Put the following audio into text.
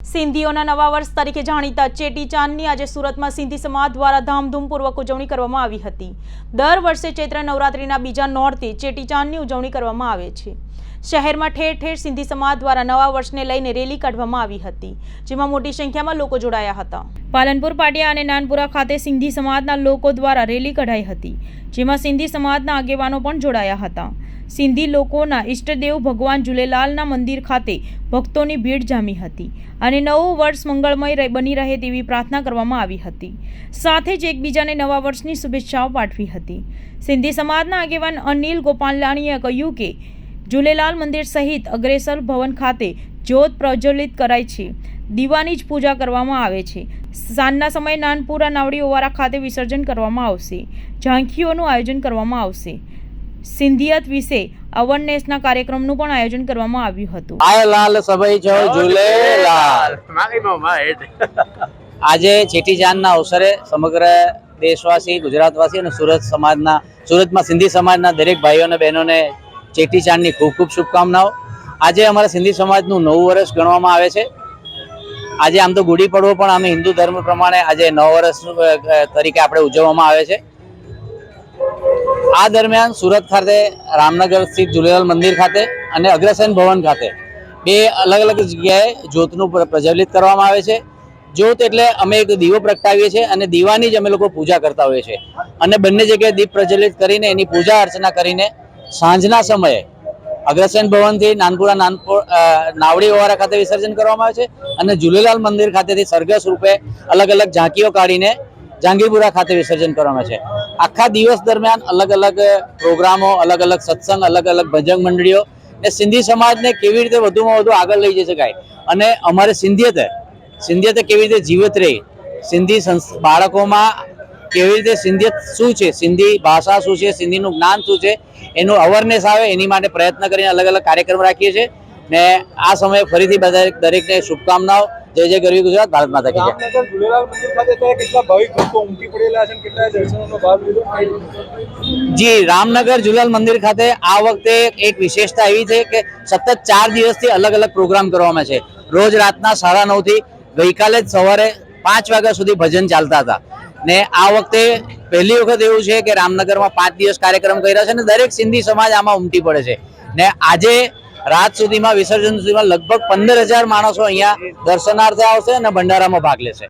સિંધીઓના નવા વર્ષ તરીકે જાણીતા ચેટીચાંદની આજે સુરતમાં સિંધી સમાજ દ્વારા ધામધૂમપૂર્વક ઉજવણી કરવામાં આવી હતી. દર વર્ષે ચૈત્ર નવરાત્રિના બીજા નોરથી ચેટીચાંદની ઉજવણી કરવામાં આવે છે. શહેરમાં ઠેર ઠેર સિંધી સમાજ દ્વારા નવા વર્ષને લઈને રેલી કાઢવામાં આવી હતી, જેમાં મોટી સંખ્યામાં લોકો જોડાયા હતા. પાલનપુર, પાટિયા અને નાનપુરા ખાતે સિંધી સમાજના લોકો દ્વારા રેલી કઢાઈ હતી, જેમાં સિંધી સમાજના આગેવાનો પણ જોડાયા હતા. સિંધી લોકોના ઈષ્ટદેવ ભગવાન ઝૂલેલાલના મંદિર ખાતે ભક્તોની ભીડ જામી હતી અને નવું વર્ષ મંગળમય બની રહે તેવી પ્રાર્થના કરવામાં આવી હતી. સાથે જ એકબીજાને નવા વર્ષની શુભેચ્છાઓ પાઠવી હતી. સિંધી સમાજના આગેવાન અનિલ ગોપાલાણીએ કહ્યું કે ઝૂલેલાલ મંદિર સહિત અગ્રેસર ભવન ખાતે જ્યોત પ્રજ્વલિત કરાય છે. દીવાની જ પૂજા કરવામાં આવે છે. સાંજના સમયે નાનપુરા નાવડી ઓવારા ખાતે વિસર્જન કરવામાં આવશે. ઝાંખીઓનું આયોજન કરવામાં આવશે. સિંધિયત વિશે અવરનેસના કાર્યક્રમનું પણ આયોજન કરવામાં આવ્યું હતું. આય લાલ સભઈ જો ઝૂલેલાલ આજે ચેટીજાનના અવસરે સમગ્ર દેશવાસી ગુજરાતવાસી અને સુરત સમાજના સુરતમાં સિંધી સમાજના દરેક ભાઈઓ અને બહેનોને ચેટીચાંદની ખૂબ ખૂબ શુભકામનાઓ. આજે અમારા સિંધી સમાજનું નવું વર્ષ ગણવામાં આવે છે. આજે આમ તો ગુડી પડવો પણ અમે હિન્દુ ધર્મ પ્રમાણે આજે નવ વર્ષ તરીકે આપણે ઉજવવામાં આવે છે. આ દરમિયાન સુરત ખાતે, રામનગર સ્થિત ઝુલેલાલ મંદિર ખાતે અને અગ્રસેન ભવન ખાતે બે અલગ અલગ જગ્યાએ જ્યોતનું પ્ર- પ્રજ્વલિત કરવામાં આવે છે. જ્યોત એટલે અમે એક દીવો પ્રગટાવીએ છીએ અને દીવાની જ અમે લોકો પૂજા કરતા હોઈએ છીએ. અને બંને જગ્યાએ દીપ પ્રજ્વલિત કરીને એની પૂજા અર્ચના કરીને સાંજના સમયે અગ્રસેન ભવનથી નાનપુરા નાનપુર નાવડી ઓવારા ખાતે વિસર્જન કરવામાં આવે છે અને ઝૂલેલાલ મંદિર ખાતેથી સરઘસ રૂપે અલગ અલગ ઝાંકીઓ કાઢીને જાંગીપુરા ખાતે વિસર્જન કરવામાં આવે છે. આખા દિવસ દરમિયાન અલગ અલગ પ્રોગ્રામો, અલગ અલગ સત્સંગ, અલગ અલગ ભજન મંડળીઓ ને સિંધી સમાજને કેવી રીતે વધુમાં વધુ આગળ લઈ જઈ શકાય અને અમારે સિંધિયતે સિંધિયતે કેવી રીતે જીવત રહી, સિંધી બાળકોમાં કેવી રીતે સિંધિયત શું છે, સિંધી ભાષા શું છે, સિંધીનું જ્ઞાન શું છે એનું અવેરનેસ આવે એની માટે પ્રયત્ન કરીને અલગ અલગ કાર્યક્રમ રાખીએ છીએ. ને આ સમયે ફરીથી બધા દરેકને શુભકામનાઓ. જય જય ગરવી ગુજરાત ભારત માતા કી જી રામનગર ઝુલાલ મંદિર ખાતે આ વખતે એક વિશેષતા એવી છે કે સતત ચાર દિવસથી અલગ અલગ પ્રોગ્રામ કરવામાં છે. રોજ રાતના સાડા નવથી ગઈકાલે જ સવારે પાંચ વાગ્યા સુધી ભજન ચાલતા હતા. ને આ વખતે પહેલી વખત એવું છે કે રામનગરમાં પાંચ દિવસ કાર્યક્રમ કર્યા છે અને દરેક સિંધી સમાજ આમાં ઉમટી પડે છે. ને આજે રાત સુધીમાં, વિસર્જન સુધીમાં લગભગ પંદર હજાર માણસો અહીંયા દર્શનાર્થે આવશે અને ભંડારામાં ભાગ લેશે.